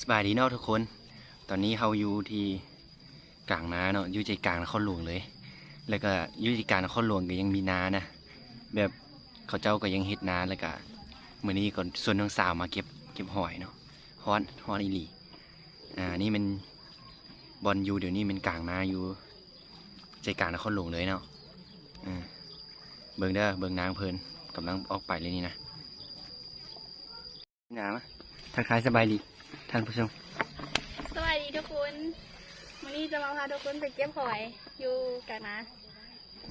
สบายดีเนาะทุกคน ตอนนี้เราอยู่ที่กลางนาเนาะอยู่ใจกลางนครหลวงเลย แล้วก็อยู่ใจกลางนครหลวงก็ยังมีนานะ แบบเขาเจ้าก็ยังเฮ็ดนาแล้วก็มื้อนี้ก็ส่วนน้องสาวมาเก็บเก็บหอยเนาะฮอนฮอนอีหลี อ่า นี่มันบอลอยู่เดี๋ยวนี้มันกลางนาอยู่ใจกลางนครหลวงเลยเนาะอ่าเบิ่งเด้อเบิ่งนางเพลินกำลังออกไปเลยนี่นะนางทักทายสบายดี ท่านผู้ชม สวัสดีทุกคนวันนี้จะมาพาทุกคนไปเก็บหอยอยู่กันนะ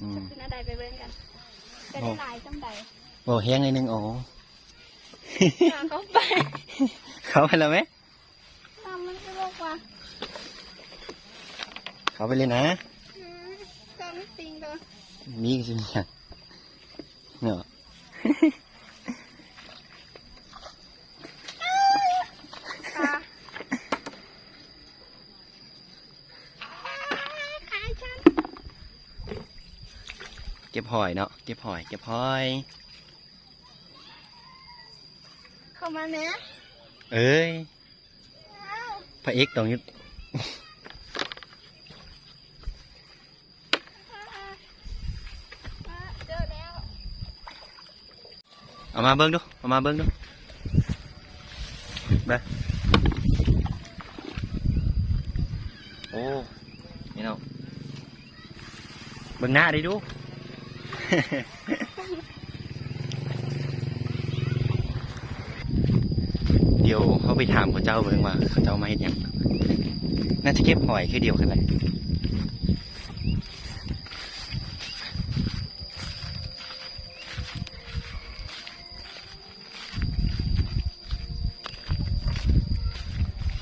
อืมขึ้นอะไรไปเบิ่งกันจะได้หลายจังใดโอ้แห้งเลยนึงอ๋อทางเขาไป เขาไปแล้วไหมทำมันก็บอกว่าเขาไปเลยนะอืมจำไม่จริงตัวมีสิเนี่ยเนาะ ปลาขายฉัน เก็บหอยเนาะเก็บหอย เก็บหอย เข้ามาเนี้ยเอ้ยอ้าวพระเอกตรงนี้อ่าเจอแล้วเอามาเบิ้งดูเอามาเบิ้งดูไปโอ้นี่เนาะเบิ้งหน้าดิดู เดี๋ยวเขาไปถามเขาเจ้าเบิ่งว่าเขาเจ้ามาเห็นยังน่าจะเก็บหอยแคือเดียวกันแหละ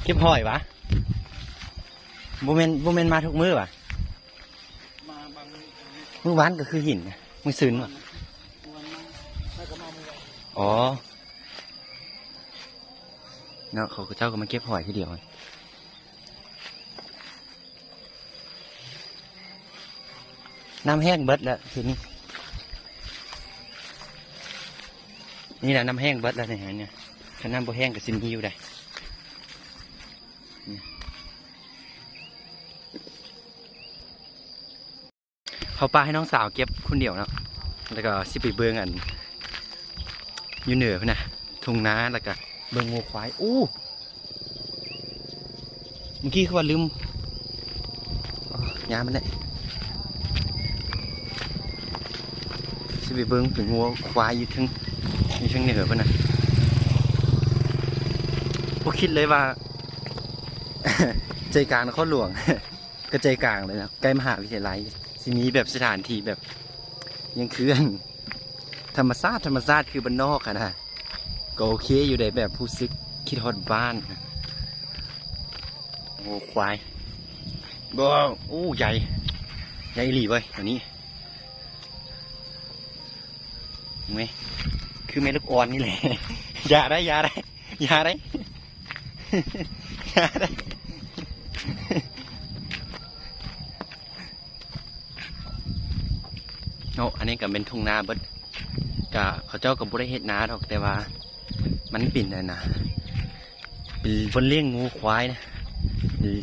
เก็บหอยวะบูเมนบูเมนมาทุกมือวะ มือวานก็คือหินมือซืนวะวันมาแล้วก็มาเมื่อวานอ๋อเนาะเขาเจ้าก็มาเก็บหอยทีเดียวน้ำแห้งเบิดแล้วทีนี้นี่แหละน้ำแห้งเบิดแล้วเนี่ยเนี่ยถ้าน้ำบ่แห้งก็ซิมฮิวได้ เขาปลาให้น้องสาวเก็บคนเดียวเนาะแล้วก็สิไปเบิ่งอันอยู่เหนือพุ่นะทุ่งนาแล้วก็เบิ่งงูควายอู้เมื่อกี้เขาว่าลืมยามันเลยสิไปเบิ่งถึงงูควายอยู่ทั้งอยู่ทั้งเหนือพุ่นนะบ่คิดเลยว่า ใจกลางนครหลวงก็ใจกลางเลยนะใกล้มหาวิทยาลัย สิมีแบบสถานที่แบบยังเคืออันธรรมชาติธรรมชาติคือบ้านนอกอะนะก็โอเคอยู่ในแบบผู้ซึกคิดฮอดบ้านโอ้ควายบ้าโอ้ใหญ่ใหญ่หลีเว้ยตัวนี้เห็นไหมคือแม่ลูกอ่อนนี่แหละยาได้ยาได้ยาได้ยาได้ โอ้อันนี้ก็เป็นทุ่งนาเบิดก็เขาเจ้าก็บ่ได้เฮ็ดนาดอกแต่ว่า มันเป็นอะนะเป็นคนเลี้ยงงูควายนะ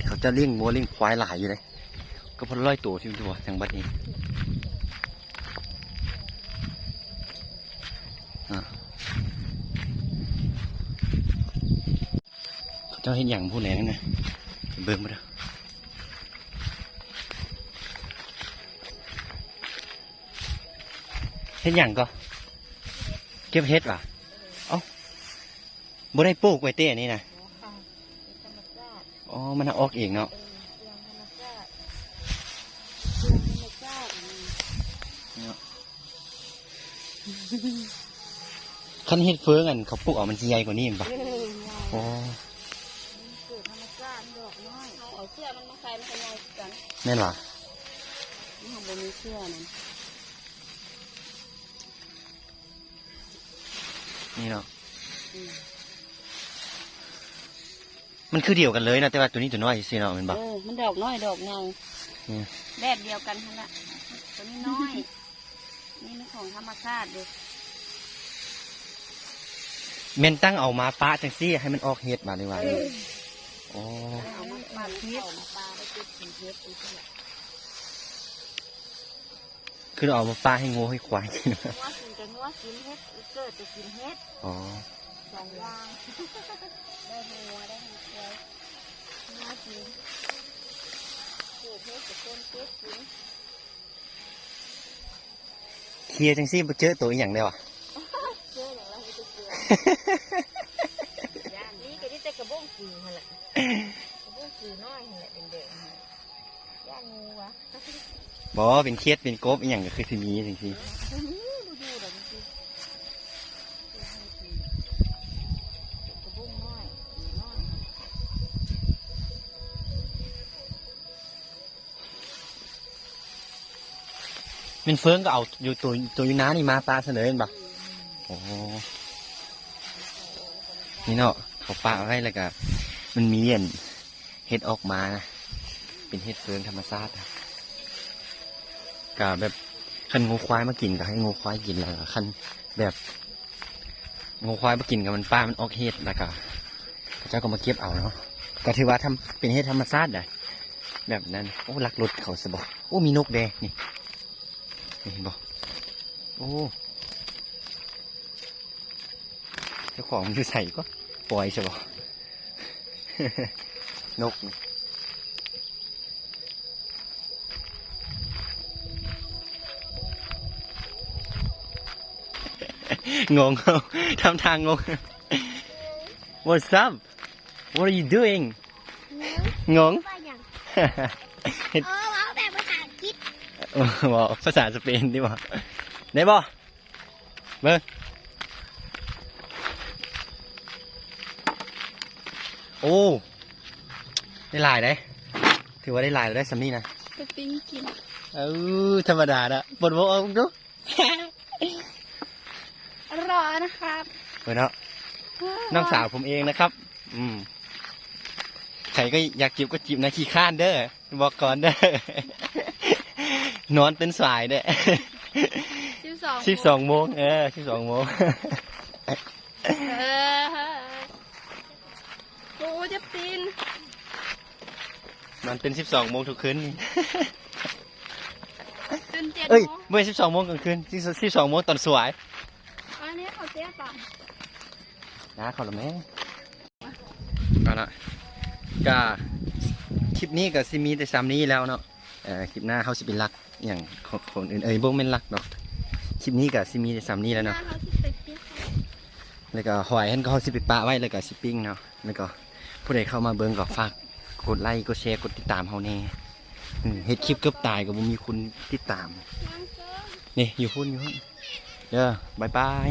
เขาจะเลี้ยงงูเลี้ยงควายหลายอยู่เลยก็เพนร้อยตัวที่ตัวทางบัดนี้เขาเจ้าเห็นอย่างผู้แหลงนะเบิ่งมาเด้อ เห็นอย่างก็ เก็บเห็ดว่ะเอ้าบ่ได้ปลูกไว้เต้นี่นะค่ะธรรมชาติอ๋อ มันเอาออกเองเนาะเออเรื่องธรรมชาติเรื่องธรรมชาติอืมคันเห็ดเฟืองอันเขาปลูกออกมันสิใหญ่กว่านี้เห็นปะเออใหญ่อ๋อมันเกิดธรรมชาติดอกน้อยเอาเอาเสื้อมันมาใส่มันขยายกันแม่นว่ะนี่ของบนมีเสื้อนั่น นี่เนาะอืมมันคือเดียวกันเลยนะแต่ว่าตัวนี้ตัวน้อยสิเนาะแมันบอกเออมันดอกน้อยดอกไงอืมแบบเดียวกันทั้งนั้นตัวนี้น้อย นี่มันของธรรมชาติดูแม่นตั้งเอามาปะจังซี่ให้มันออกเห็ดมาดีกว่าเออโอ้เอามาปลาเข้ามาปลาไปเก็บกินเฮ็ดอีกเนี่ย คือเอามาปลาให้งูให้ควายกินงัวกินแต่งัวกินเฮ็ดเกิดจะกินเฮ็ดอ๋อสองอย่างได้งัวได้งัวงัวกินเกิดเฮ็ดจะต้นเก็บกินเคลียร์จังซี่บ่เจอตัวอหย่างได้วะเชื่ออย่างไรไม่จะเชื่อย่างนี้ก็ที่แต่กระบ้งกีนั่นแหละกระบ้งกีน้อยนั่นแหละเด็กๆย่างงูวะ บ่เป็นเครียดเป็นกบอย่างก็คือสิมีจังซี่ดูดูเดี๋ยวนี้กระบุ้งที่เป็นเฟิงก็เอาอยู่ตัวตัวอยู่น้านี่มาปลาเสนอเห็นบ่โอ้นี่เนาะเขาปลาไว้แล้วก็มันมีอันเห็ดออกมานะเป็นเห็ดเฟิงธรรมชาติอะ ก็แบบคันงูควายมากินก็ให้งูควายกินแล้วก็คันแบบงูควายมากินกับมันปลามันออกเห็ดแล้วก็เจ้าก็มาเก็บเอาเนาะก็ถือว่าทำเป็นเห็ดธรรมชาติได้แบบนั้นโอ้ลักรถเขาสบอกโอ้มีนกแดงนี่นี่เห็นบอกโอ้เจ้าของมันอยู่ใส่ก็ปล่อยใช่ปะนกนี่ งงทำทางงง What's up What are you doing งงว่าอย่างเออว่าแบบภาษาอังกฤษเออบอกภาษาสเปนดีกว่าได้บ่เบิ้งโอ้ได้หลายได้ ถือว่าได้หลายแล้วได้สำนี่นะไปปิ้งกินเออธรรมดาละบนบอกเอาดู รอนะครับเออเนาะน้องสาวผมเองนะครับ อืมใครก็อยากจีบก็จีบนะขี้ข้านเด้อบอกก่อนเด้อนอนเป็นสายเด้อสิบสองสิบสองโมงเออสิบสองโมงเออโอ้จะปีนมันเป็นสิบสองโมงทุกคืนนี่จนเจ็ดเอ้ยโมงเมื่อสิบสองโมงกลางคืนสิบสองโมงตอนสวยอันนี้ เขาเสียต่นะเขาละแม่เอาละก็คลิปนี้ก็สิมีแต่ซ้ำนี้แล้วเนาะเอ่อคลิปหน้าเขาสิเป็นรักอย่างคนคนอื่นเอ้ยบ่แม่นรักดอกคลิปนี้ก็สิมีแต่ซ้ำนี้แล้วำหน้าเนาะเขาสิไปเปียกเขาแล้วก็หอยเห็นก็เขาสิไปปะไว้แล้วก็สิปิ้งเนาะแล้วก็ผู้ใดเข้ามาเบิ่งก็ฝากกดไลค์กดแชร์กดติดตามเขาแน่อืมเฮ็ดคลิปเกือบตายก็บ่มีคนติดตามน้ำเกลือนี่อยู่พุ่นอยู่พุ่นเด้อบายบาย